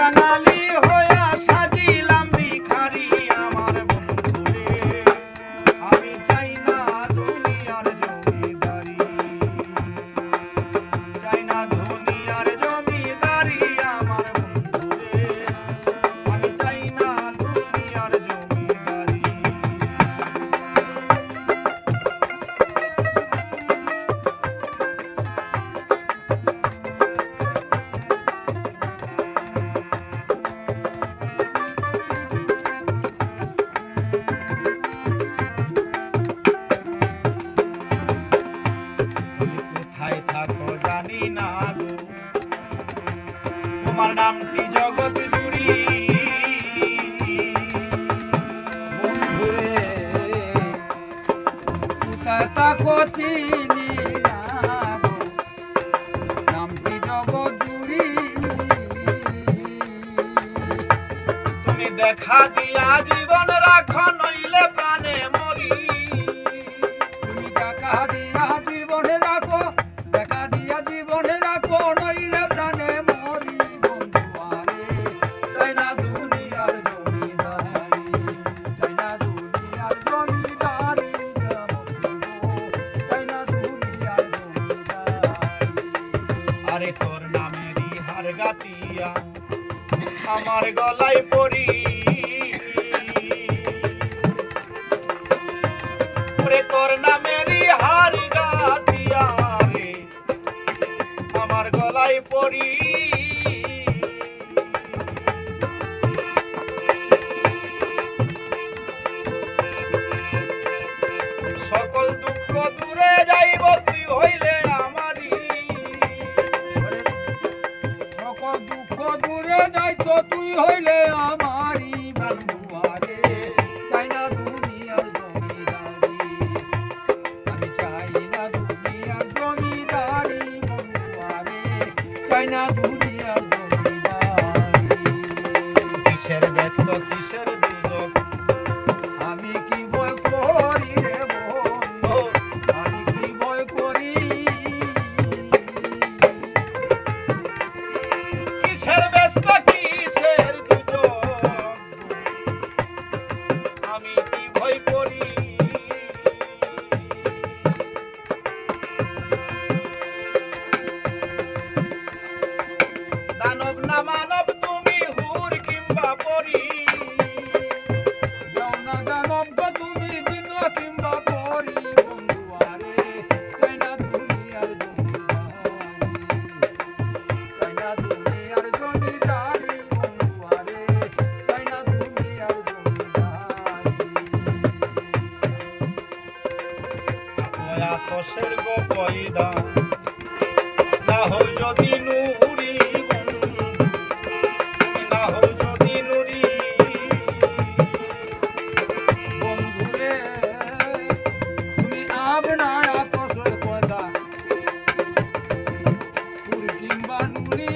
কাঙালি হইয়া নামটি জগৎ জুড়ি গো, নামটি জগৎজুড়ি। তুমি দেখা দিয়া জীবন রাখো নইলে প্রাণে গাতিয়া আমার গলায় পরি। ওরে তোর নামেরই হার গাতিয়া রে আমার গলায় পড়ি হইলে আমারই বন্ধুয়ারে চাই না দুনিয়ার জমিদারি। আমি চাই না দুনিয়ার জমিদারি বন্ধুয়ারে চাই না দুনিয়ার জমিদারি। কিসের ব্যস্ত কিসের দুর্যোগ আমি কি বই করি রে বন্ধু? আমি কি বই করি? কিসের পয়দা না হই যদি নুরি না হই যদি নুরি বন্ধুরে, তুমি আপনার আপসর পয়দা পুর কিংবা নুরি